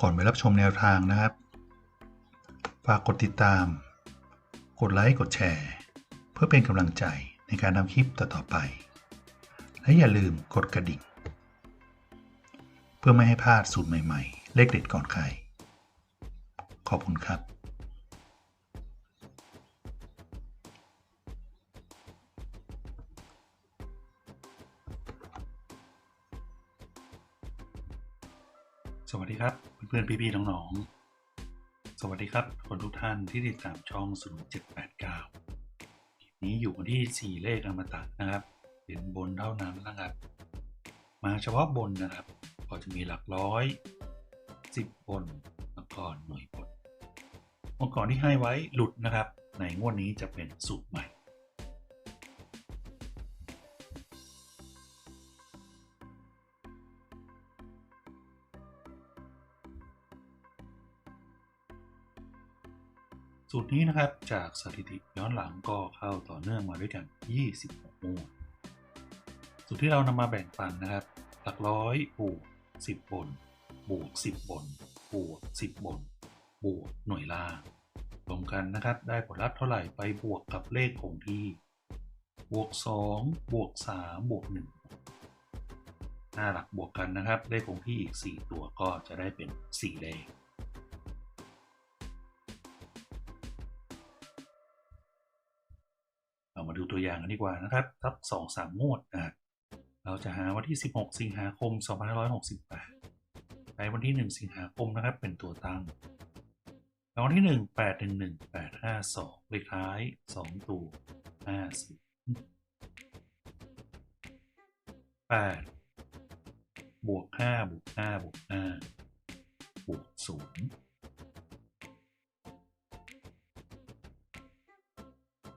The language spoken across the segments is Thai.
ก่อนไปรับชมแนวทางนะครับ ฝากกดติดตาม กดไลค์ กดแชร์ เพื่อเป็นกำลังใจในการทำคลิปต่อๆไป และอย่าลืมกดกระดิ่ง เพื่อไม่ให้พลาดสูตรใหม่ๆ เลขเด็ดก่อนใคร ขอบคุณครับสวัสดีครับ พื่อนๆ พี่ๆ น้องๆ สวัสดีครับคนทุกท่านที่ติดตามช่องสนุก789คลิปนี้อยู่กันที่ 4 เลขอมตะนะครับ เป็นบนเท่านั้นนะครับ มาเฉพาะบนนะครับ ก็จะมีหลักร้อย 10 บนแล้วก็หน่วยบนเมื่อก่อนที่ให้ไว้หลุดนะครับ ในงวดนี้จะเป็นสูตรใหม่ สูตรนี้นะครับจากสถิติย้อนหลังก็เข้าต่อเนื่องมาด้วยกัน 26งวดสูตรที่เรานำมาแบ่งปันนะครับ หลักร้อยบวก10 บน บวก 10 บน บวก 10 บน บวกหน่วยล่างรวมกันนะครับได้ผลลัพธ์เท่าไหร่ไปบวกกับเลขคงที่ บวก 2 บวก 3 บวก1หน้าหลักบวกกันนะครับเลขคงที่อีก 4 ตัวก็จะได้เป็น 4 เลข อย่างกันดีกว่านะครับสักสองสามงวดนะเราจะหาวันที่ 16 สิงหาคม 2568ไปวันที่ 1 สิงหาคมนะครับ เป็นตัวตั้งรางวัลที่ 1 8 1 1 8 5 2เลขท้าย 2 ตัว 50 8 บวก 5 บวก 5 บวก 5 บวก 0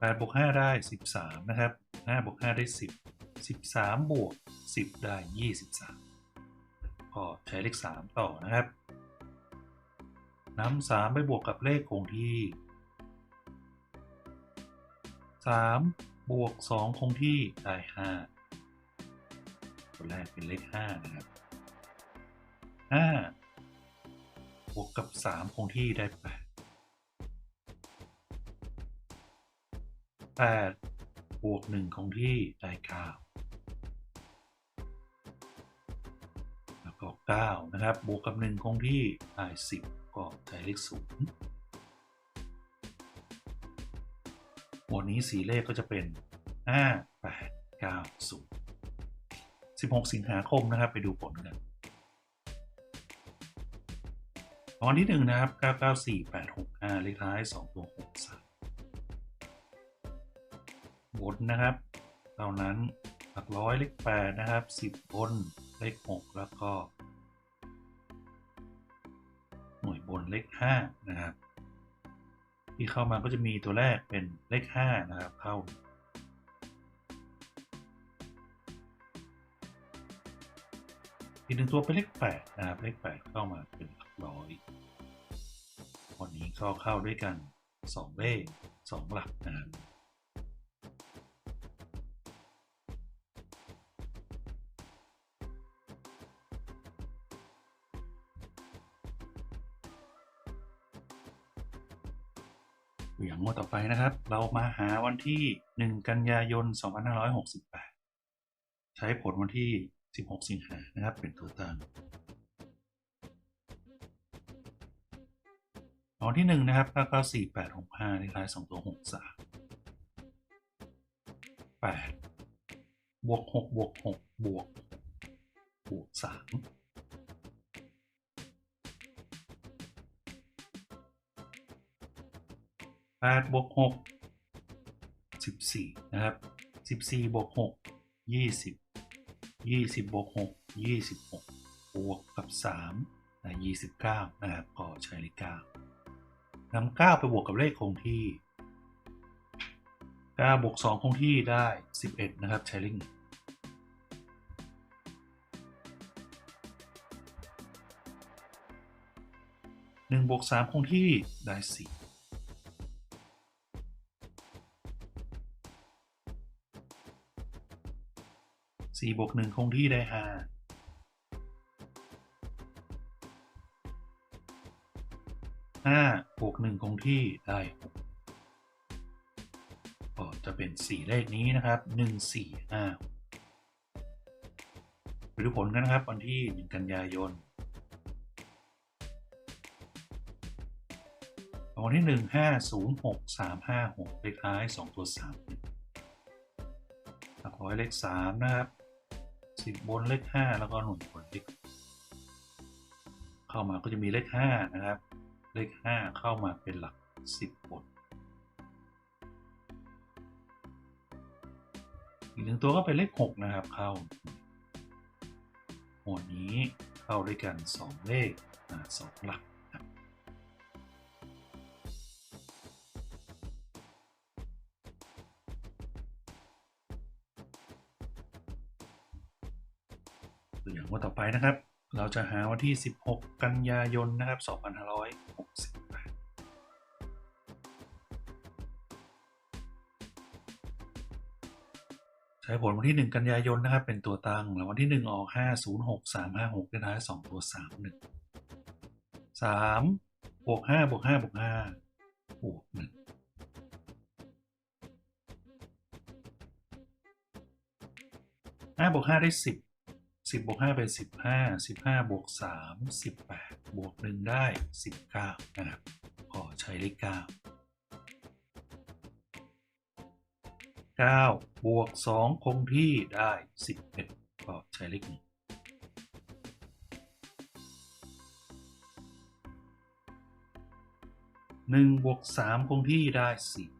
8บวก5ได้ 13 นะครับ5บวก5ได้ 10 13 บวก 10 ได้ 23 ก็ใช้เลข 3 ต่อนะครับนำ3 ไปบวกกับเลขคงที่ 3 บวก 2 คงที่ได้ 5 ตัวแรกเป็นเลข 5 นะครับ 5 บวกกับ 3 คงที่ได้ 8 8บวก1คงที่ได้9แล้วก็9นะครับ บวกกับ 1 คงที่ได้10 ก็ใช้เลข0หมวดนี้สีเลขก็จะเป็น 5 8 9 0 16 สิงหาคมนะครับ ไปดูผลกันรางวัลที่ 1 นะครับ 994 865 เลขท้าย 2 ตัว นนะครับเท่านั้นหลักร้อยเลขแปดนะครับสิบบนเลขหกแล้วก็ หน่วยบนเลขห้านะครับ ที่เข้ามาก็จะมีตัวแรกเป็นเลขห้านะครับเข้าอีกหนึ่งตัวเป็นเลขแปดนะครับเลขแปดเข้ามาเป็นหลักร้อยวันนี้ก็เข้าด้วยกันสองเลขสองหลักนะครับ อย่างงวดต่อไปนะครับ เรามาหาวันที่ 1 กันยายน 2568 ใช้ผลวันที่ 16 สิงหานะครับ เป็นตัวตั้งตอนที่ 1 นะครับ994 865เลขท้าย 2 ตัว 63 8บวก 6 บวก 6 บวก บวก 3 แปดบวกหกสิบสี่นะครับสิบสี่บวกหกยี่สิบยี่สิบบวกหกยี่สิบหกบวกกับสามนะยี่สิบเก้านะครับก็ใช้เลขเก้านำเก้าไปบวกกับเลขคงที่เก้าบวกสองคงที่ได้สิบเอ็ดนะครับใช้เลขหนึ่งหนึ่งบวกสามคงที่ได้สี่ สี่บวกหนึ่งคงที่ได้ห้าห้าบวกหนึ่งคงที่ได้หกก็จะเป็นสี่เลขนี้นะครับหนึ่งสี่ห้าไปดูผลกันนะครับ วันที่หนึ่งกันยายนวัลที่หนึ่งห้าศูนย์หกสามห้าหกเลขท้ายสองตัวสามหลักร้อยเลขสามนะครับ สิบบนเลขห้าแล้วก็หน่วยบนเลขเข้ามาก็จะมีเลขห้านะครับ เลขห้าเข้ามาเป็นหลักสิบบนอีกหนึ่งตัวก็เป็นเลขหกนะครับเข้าหมวดนี้เข้าด้วยกันสองเลขสองหลัก ตัวอย่างว่าต่อไปนะครับ เราจะหาวันที่ 16 กันยายนนะครับ2568ใช้ผลวันที่ 1 กันยายนนะครับ เป็นตัวตั้ง แล้ววันที่ 1 ออก 506 356ได้ท้าย 2 ตัว 31 3บวก5บวก5บวก5บวก1 5บวก5ได้ 10 10บวก5เป็น15 15บวก3 18 บวก 1 ได้ 19 นะครับก็ใช้เลข9 9บวก 2 คงที่ได้ 11ก็ใช้เลข1 1บวก3คงที่ได้ 4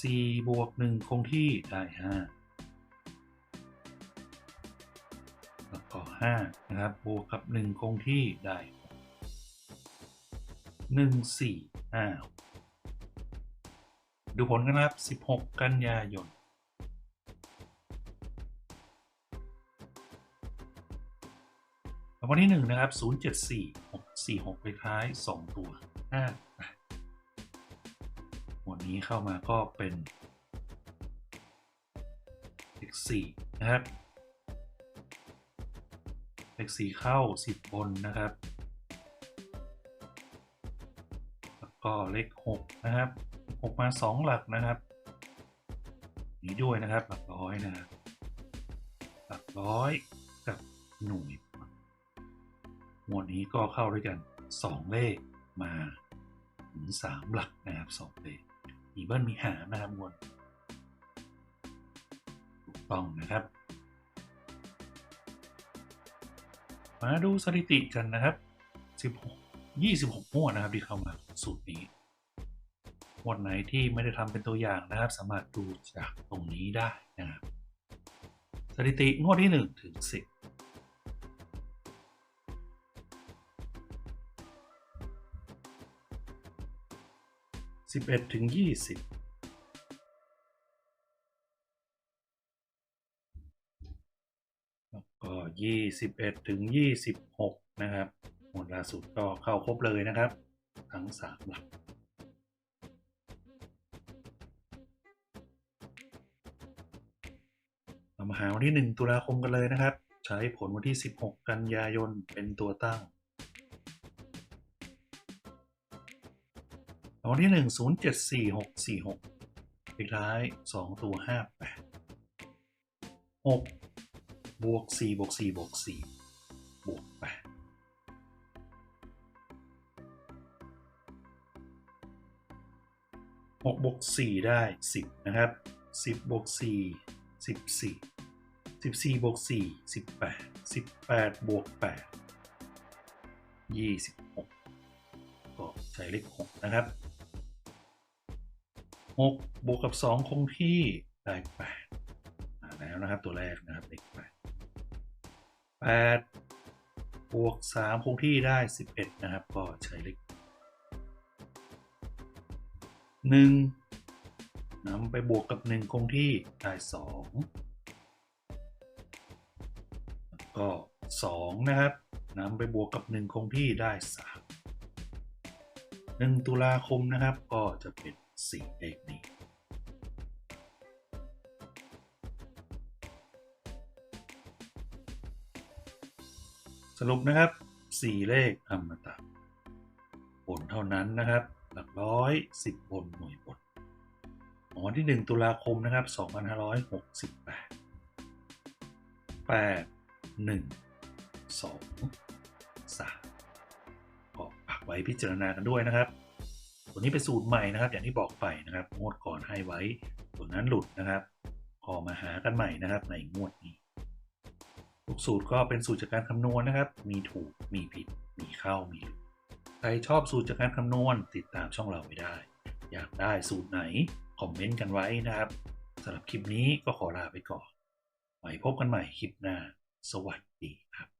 สี่บวกหนึ่งคงที่ได้ห้าแล้วก็ห้านะครับ บวกกับหนึ่งคงที่ได้หนึ่งสี่ห้าดูผลกันะครับสิบหกกันยายนวันที่หนึ่งนะครับศูนย์เจ็ดสี่หกสี่หกไปท้ายสองตัวห้า นี้เข้ามาก็เป็นเลขสี่นะครับเลขสี่เข้าสิบนนะครับ แล้วก็เลขหกนะครับหกมาสองหลักนะครับ นี้ด้วยนะครับ หลักร้อยนะครับหลักร้อยกับหน่วยหมวดนี้ก็เข้าด้วยกันสองเลขมาถึงสามหลักนะครับสองเลข มีเบิ้ลมีหารนะครับมวลถูกต้องนะครับ มาดูสถิติกันนะครับ16 26งวดนะครับที่เข้ามาสูตรนี้งวดไหนที่ไม่ได้ทำเป็นตัวอย่างนะครับ สามารถดูจากตรงนี้ได้นะครับสถิติงวดที่ 1 ถึง 10 สิบเอ็ดถึงยี่สิบแล้วก็ยี่สิบเอ็ดถึงยี่สิบหกนะครับ หมดล่าสุดก็เข้าครบเลยนะครับ ทั้งสามหลัก เรามาหาวันที่ 1 ตุลาคมกันเลยนะครับ ใช้ผลวันที่ 16 กันยายนเป็นตัวตั้ง รางวัลที่หนึ่งศูนย์เจ็ดสี่หกสี่หกเลขท้ายสองตัวห้าแปดหกบวกสี่บวกสี่บวกสี่บวกแปดหกบวกสี่ได้สิบนะครับสิบบวกสี่สิบสี่สิบสี่บวกสี่สิบแปดสิบแปดบวกแปดยี่สิบหกก็ใช้เลขหกนะครับ หกบวกกับสองคงที่ได้แปดมาแล้วนะครับตัวแรกนะครับเลขแปดแปดบวกสามคงที่ได้สิบเอ็ดนะครับ ก็ใช้เลขหนึ่งนำไปบวกกับหนึ่งคงที่ได้สองก็สองนะครับนำไปบวกกับหนึ่งคงที่ได้สามหนึ่งตุลาคมนะครับก็จะเป็น สี่เลขนี้สรุปนะครับ 4 เลขอมตะบนเท่านั้นนะครับ หลักร้อยสิบบนหน่วยบนของวันที่ 1 ตุลาคมนะครับ 2568 8 1 2 3ก็ฝากไว้พิจารณากันด้วยนะครับ ตัวนี้เป็นสูตรใหม่นะครับ อย่างที่บอกไปนะครับงวดก่อนให้ไว้ตัวนั้นหลุดนะครับพอมาหากันใหม่นะครับ ในงวดนี้ทุกสูตรก็เป็นสูตรจากการคำนวณนะครับ มีถูกมีผิด มีเข้ามีหลุดใครชอบสูตรจากการคำนวณติดตามช่องเราไว้ได้ อยากได้สูตรไหนคอมเมนต์กันไว้นะครับสำหรับคลิปนี้ก็ขอลาไปก่อนไว้พบกันใหม่คลิปหน้า สวัสดีครับ